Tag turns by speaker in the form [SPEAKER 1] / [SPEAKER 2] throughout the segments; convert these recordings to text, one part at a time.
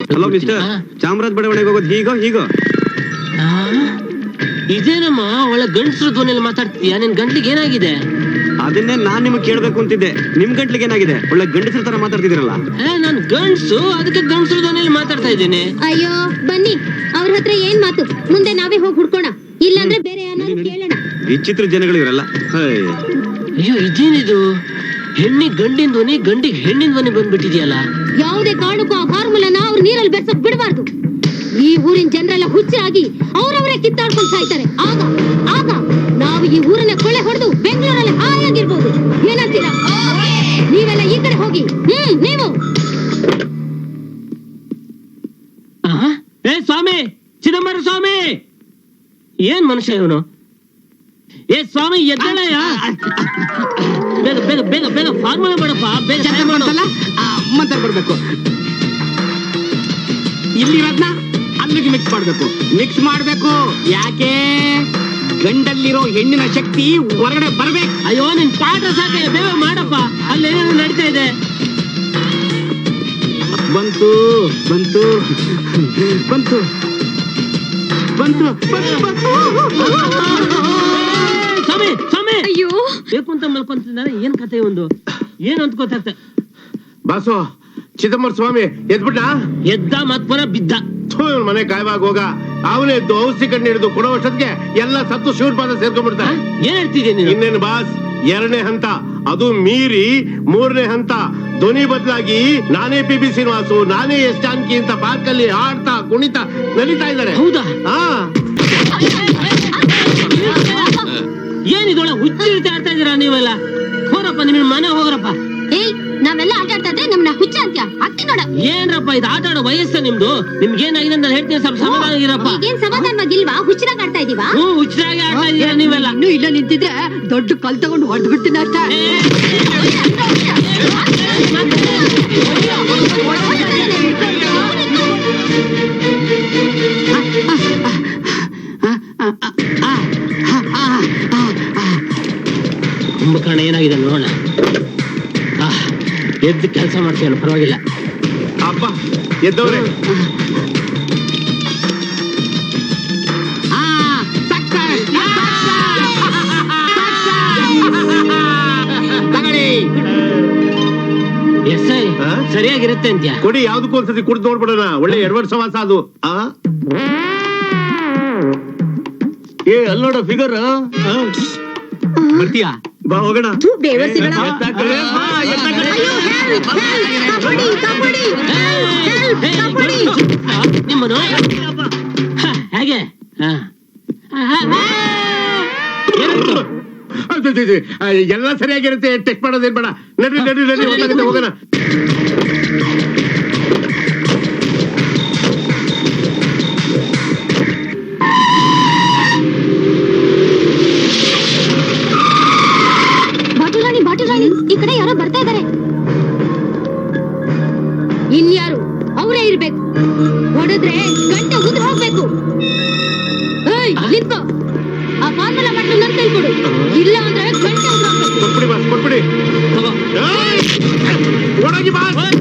[SPEAKER 1] Hello mister Chamaraj ಬಡಾವಣೆಗೆ ಹೋಗೋದು ಹೀಗೋ ಹೀಗೋ.
[SPEAKER 2] ಆ? ಇದೇನಮ್ಮ? ಅವಳ ಗಂಡಸ್ರು ಧ್ವನಿಯಲ್ಲಿ ಮಾತಾಡ್ತೀಯ ನಿನ್ ಗಂಟ್ಲಿಗೆ ಏನಾಗಿದೆ?
[SPEAKER 1] ಅದನ್ನೇ ನಾನ್ ನಿಮ್ಗೆ ಕೇಳ್ಬೇಕು ಅಂತಿದ್ದೆ. ನಿಮ್ ಗಂಟ್ಲಿಗೆ ಏನಾಗಿದೆ? ಒಳ್ಳೆ ಗಂಡಸರ ತರ ಮಾತಾಡ್ತಿದಿರಲ್ಲ
[SPEAKER 2] ಏ ನಾನ್ ಗಂಡ್ಸು ಅದಕ್ಕೆ ಗಂಡಸ್ರು ಧ್ವನಿಯಲ್ಲಿ ಮಾತಾಡ್ತಾ ಇದ್ದೀನಿ.
[SPEAKER 3] ಅಯ್ಯೋ ಬನ್ನಿ. ಅವ್ರ ಹತ್ರ ಏನ್ ಮಾತು? ಮುಂದೆ ನಾವೇ ಹೋಗಿ ಹುಡ್ಕೋಣ. ಇಲ್ಲಾಂದ್ರೆ ಬೇರೆ ಯಾರು ಕೇಳೋಣ.
[SPEAKER 1] ವಿಚಿತ್ರ ಜನಗಳು ಇವರಲ್ಲ.
[SPEAKER 2] ಅಯ್ಯೋ ಇದೇನಿದು? ಹೆಣ್ಣಿಗೆ ಗಂಡಿನ ಧ್ವನಿ ಗಂಡಿಗೆ ಹೆಣ್ಣಿನ ಧ್ವನಿ ಬಂದ್ಬಿಟ್ಟಿದ್ಯಲ್ಲ?
[SPEAKER 3] ಯಾವುದೇ ಕಾರಣಕ್ಕೂ ಆ ಫಾರ್ಮುಲಾನ ಅವ್ರು ನೀರಲ್ಲಿ ಬೆರ್ಸಕ್ ಬಿಡಬಾರ್ದು. ಈ ಊರಿನ ಜನರೆಲ್ಲ ಹುಚ್ಚಾಗಿ ಅವರವರೇ ಕಿತ್ತಾಡ್ಕೊಂಡು ಸಾಯ್ತಾರೆ. ಆಗ ಆಗ ನಾವು ಈ ಊರನ್ನ ಕೊಳೆ ಹೊಡೆದು ಬೆಂಗಳೂರಲ್ಲಿ ಹಾಯಾಗಿರ್ಬೋದು. ಏನಂತೀರಾ? ನೀವೆಲ್ಲ ಈ ಕಡೆ ಹೋಗಿ. ಹ್ಮ್ ನೀವು?
[SPEAKER 2] ಏ ಸ್ವಾಮಿ ಚಿದಂಬರ ಸ್ವಾಮಿ. ಏನ್ ಮನುಷ್ಯ ಇವನು? ಏ ಸ್ವಾಮಿ ಎದ್ದಳಯ್ಯ. ಬೇಗ ಬೇಗ ಬೇಗ ಬೇಗ ಫಾರ್ಮುಲಾ ಮಾಡಪ್ಪ. ಬೇಗ.
[SPEAKER 4] ಮಂತ್ರ ಬರ್ಬೇಕು ಇಲ್ಲಿರೋದ್ನ ಅಲ್ಲಿಗೆ ಮಿಕ್ಸ್ ಮಾಡ್ಬೇಕು. ಮಿಕ್ಸ್ ಮಾಡ್ಬೇಕು. ಯಾಕೆ? ಗಂಡಲ್ಲಿರೋ ಹೆಣ್ಣಿನ ಶಕ್ತಿ ಹೊರಗಡೆ ಬರ್ಬೇಕು.
[SPEAKER 2] ಅಯ್ಯೋ ನಿನ್ ಪಾಠ ಸಾಕಯ್ಯ. ಬೇಗ ಮಾಡಪ್ಪ. ಅಲ್ಲಿ ಏನೇನು ನಡೀತಾ ಇದೆ.
[SPEAKER 4] ಬಂತು ಬಂತು ಬಂತು ಬಂತು ಬಂತು ಬಂತು.
[SPEAKER 2] ಸ್ವಾಮಿ ಸ್ವಾಮಿ!
[SPEAKER 3] ಅಯ್ಯೋ!
[SPEAKER 2] ಬೇಕು ಅಂತ ಮಲ್ಕೊಂತಿದ್ದಾರೆ ಏನ್ ಕತೆ ಒಂದು? ಏನು ಅಂತ ಗೊತ್ತಾಗ್ತ
[SPEAKER 5] ಬಾಸು ಚಿದಂಬರ ಸ್ವಾಮಿ ಎದ್ಬಿಟ್ಟ
[SPEAKER 2] ಎದ್ದ ಮತ್ ಪುನಃ ಬಿದ್ದ.
[SPEAKER 5] ಮನೆ ಕಾಯವಾಗ ಹೋಗ. ಅವನೇ ಎದ್ದು ಔಷಧಿ ಕಣ್ಣು ಹಿಡಿದು ಕೊಡೋ ವರ್ಷಕ್ಕೆ ಎಲ್ಲ ಸತ್ತು ಶಿವನ ಸೇರ್ಕೊಂಡ್ಬಿಡ್ತಾ
[SPEAKER 2] ಏನ್ ಹೇಳ್ತಿದ್ಯ ನೀನು?
[SPEAKER 5] ಇನ್ನೇನು ಬಾಸ್ ಎರಡನೇ ಹಂತ. ಅದು ಮೀರಿ ಮೂರನೇ ಹಂತ. ಧ್ವನಿ ಬದಲಾಗಿ ನಾನೇ ಪಿ ಬಿ ಶ್ರೀನಿವಾಸು ನಾನೇ ಎಸ್ ಜಾನಕಿ ಅಂತ ಪಾರ್ಕ್ ಅಲ್ಲಿ ಆಡ್ತಾ ಕುಣಿತಾ ನಲಿತಾ ಇದ್ದಾರೆ.
[SPEAKER 2] ಹೌದಾ?
[SPEAKER 5] ಹಾ.
[SPEAKER 2] ಹುಚ್ಚಿ ರೀತಿ ಆಡ್ತಾ ಇದೀರಾ ನೀವೆಲ್ಲ? ಹೋರಪ್ಪ ನಿಮ್ ಮನೆ ಹೋಗ್ರಪ್ಪ.
[SPEAKER 3] ಏಯ್ ನಾವೆಲ್ಲ ಆಟ ಆಡ್ತಾ ಇದ್ರೆ ನಮ್ನ ಹುಚ್ಚ ಅಂತ್ಯ? ಅತ್ತಿ ನೋಡ.
[SPEAKER 2] ಏನ್ರಪ್ಪ ಇದು ಆಟಾಡೋ ವಯಸ್ಸು ವಯಸ್ಸ ನಿಮ್ದು? ನಿಮ್ಗೆ ಏನಾಗಿದೆ ಅಂತ ಹೇಳ್ತೀನಿ ಸ್ವಲ್ಪ ಸಮಾಧಾನ ಇರಪ್ಪ.
[SPEAKER 3] ಈಗೇನ್ ಸಮಾಧಾನವಾಗಿಲ್ವಾ? ಹುಚ್ಚರಾಗ ಆಡ್ತಾ ಇದೀವಾ
[SPEAKER 2] ಹ್ಞೂ ಹುಚ್ಚರಾಗಿ ಆಡ್ತಾ ಇದೀರಾ ನೀವೆಲ್ಲ?
[SPEAKER 6] ಇನ್ನು ಇಲ್ಲ ನಿಂತಿದ್ರೆ ದೊಡ್ಡ ಕಲ್ ತಗೊಂಡು ಹೊಡೆದು ಬಿಡ್ತೀನಿ ಅಷ್ಟೇ
[SPEAKER 2] ಕುಂಭಕರ್ಣ ಏನಾಗಿದೆ ನೋಡೋಣ. ಎದ್ದು ಕೆಲಸ ಮಾಡ್ತೀವಲ್ಲ ಪರವಾಗಿಲ್ಲ.
[SPEAKER 5] ಅಪ್ಪ ಎದ್ದವ್ರೆ?
[SPEAKER 2] ಸರಿಯಾಗಿರುತ್ತೆ ಅಂತ
[SPEAKER 5] ಕೊಡಿ ಯಾವ್ದಕ್ಕೂ ಒಂದ್ಸತಿ ಕುಡ್ದು ನೋಡ್ಬಿಡೋಣ. ಒಳ್ಳೆ ಎಡವಡ್ ಸವಾಸ ಅದು? ಏ ಅಲ್ಲೋಡ ಫಿಗರ್
[SPEAKER 4] ಬರ್ತೀಯಾ?
[SPEAKER 1] ಬಾ ಹೋಗೋಣ.
[SPEAKER 3] ಬೇವರ್ಸಿಗಳ
[SPEAKER 2] ನಿಮ್ಮನು ಹ, ಹೇಗೆ?
[SPEAKER 5] ಎಲ್ಲ ಸರಿಯಾಗಿರುತ್ತೆ. ಟೆಕ್ ಮಾಡೋದೇನ್ ಬೇಡ. ನಡ್ರಿ ನಡ್ರಿ ನಡ್ರಿ ಹೊತ್ತಾಗುತ್ತೆ, ಹೋಗೋಣ.
[SPEAKER 3] ಕಡೆ ಯಾರೋ ಬರ್ತಾ ಇದ್ದಾರೆ. ಇನ್ಯಾರು ಅವರೇ ಇರ್ಬೇಕು. ಹೊಡೆದ್ರೆ ಗಂಟೆ ಉದ್ರ ಹೋಗ್ಬೇಕು. ನಿಂತ್ಕೋ. ಆ ಫಾರ್ಮುಲಾ ಬಟ್ಲು ನನ್ ಕೊಡು. ಇಲ್ಲ ಅಂದ್ರೆ ಗಂಟೆ ಉದ್ರ ಹೋಗ್ಬೇಕು.
[SPEAKER 5] ಕೊಟ್ಬಿಡಿ ಬಾಸ್ ಕೊಟ್ಬಿಡಿ. ಹೋಗಿ ಬಾಸ್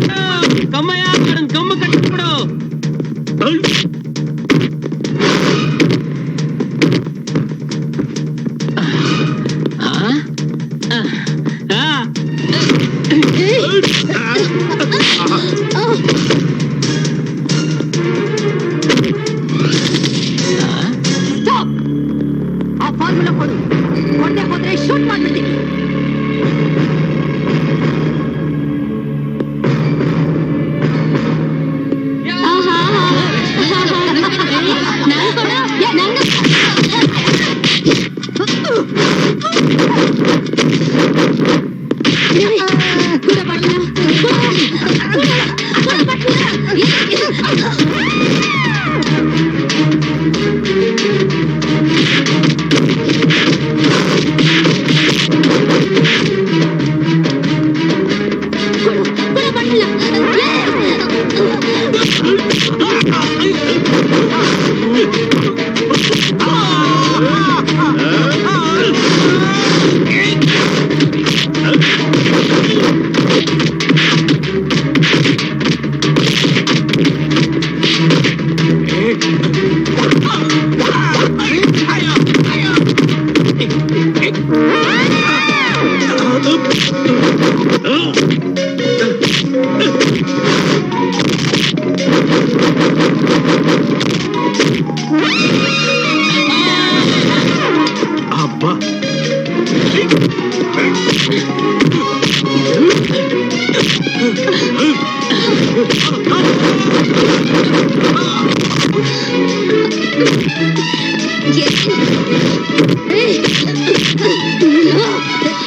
[SPEAKER 6] Ah! ಕೊಡು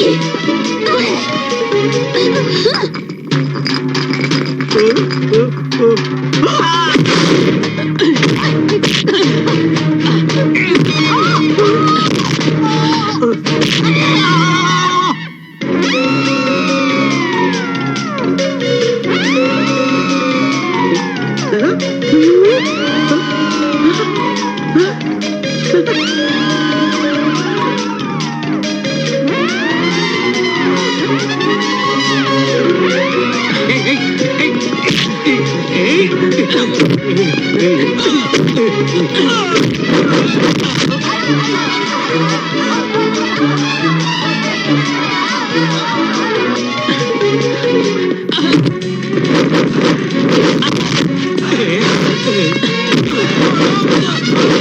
[SPEAKER 3] Yeah. ಬಟ್ಲ.
[SPEAKER 2] ಕಮ್ಮಯ್ಯ Oh,
[SPEAKER 5] my God.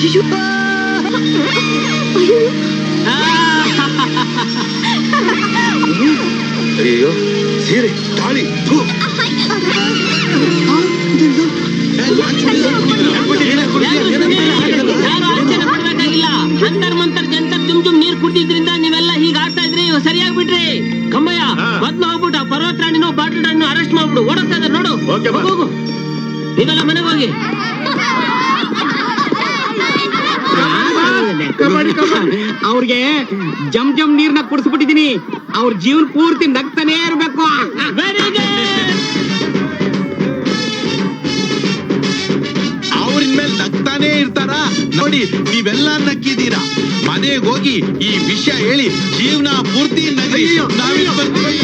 [SPEAKER 6] ಅಯ್ಯೋ. ಅಯ್ಯೋ.
[SPEAKER 7] ಅಯ್ಯೋ ಸೀರೆ ತಾಳಿ
[SPEAKER 2] ಅಂತರ್ ಮಂತರ್ ಜಂತರ್ ಜುಮ್ ಜುಮ್ ನೀರ್ ಕುಡ್ದಿದ್ರಿಂದ ನೀವೆಲ್ಲ ಹೀಗ ಆಡ್ತಾ ಇದ್ರಿ ಸರಿಯಾಗಿ ಬಿಡ್ರಿ ಕಮ್ಮಯ್ಯ. ಮೊದ್ಲು ಹೋಗ್ಬಿಟ್ಟು ಪರ್ವತ ರಾಣಿನೋ ಬಾಟಲ್ ರಾಣಿನೋ ಅರೆಸ್ಟ್ ಮಾಡ್ಬಿಡು ಓಡಿಸ್ತಾ ಇದಾರೆ ನೋಡು ಹೋಗು ನೀವೆಲ್ಲ ಮನೆಗೆ ಹೋಗಿ
[SPEAKER 4] ಅವ್ರಿಗೆ ಜಮ್ ಜಮ್ ನೀರ್ನ ಕುಡಿಸ್ಬಿಟ್ಟಿದೀನಿ. ಅವ್ರ ಜೀವನ ಪೂರ್ತಿ ನಗ್ತಾನೇ ಇರ್ಬೇಕು.
[SPEAKER 2] ವೆರಿ ಗುಡ್
[SPEAKER 7] ಅವ್ರಿನ್ ಮೇಲೆ ನಗ್ತಾನೇ ಇರ್ತಾರ? ನೋಡಿ ನೀವೆಲ್ಲ ನಕ್ಕಿದ್ದೀರಾ ಮನೆಗೆ ಹೋಗಿ ಈ ವಿಷಯ ಹೇಳಿ ಜೀವನ ಪೂರ್ತಿ ನಗಿ ಬರ್ತೀವಿ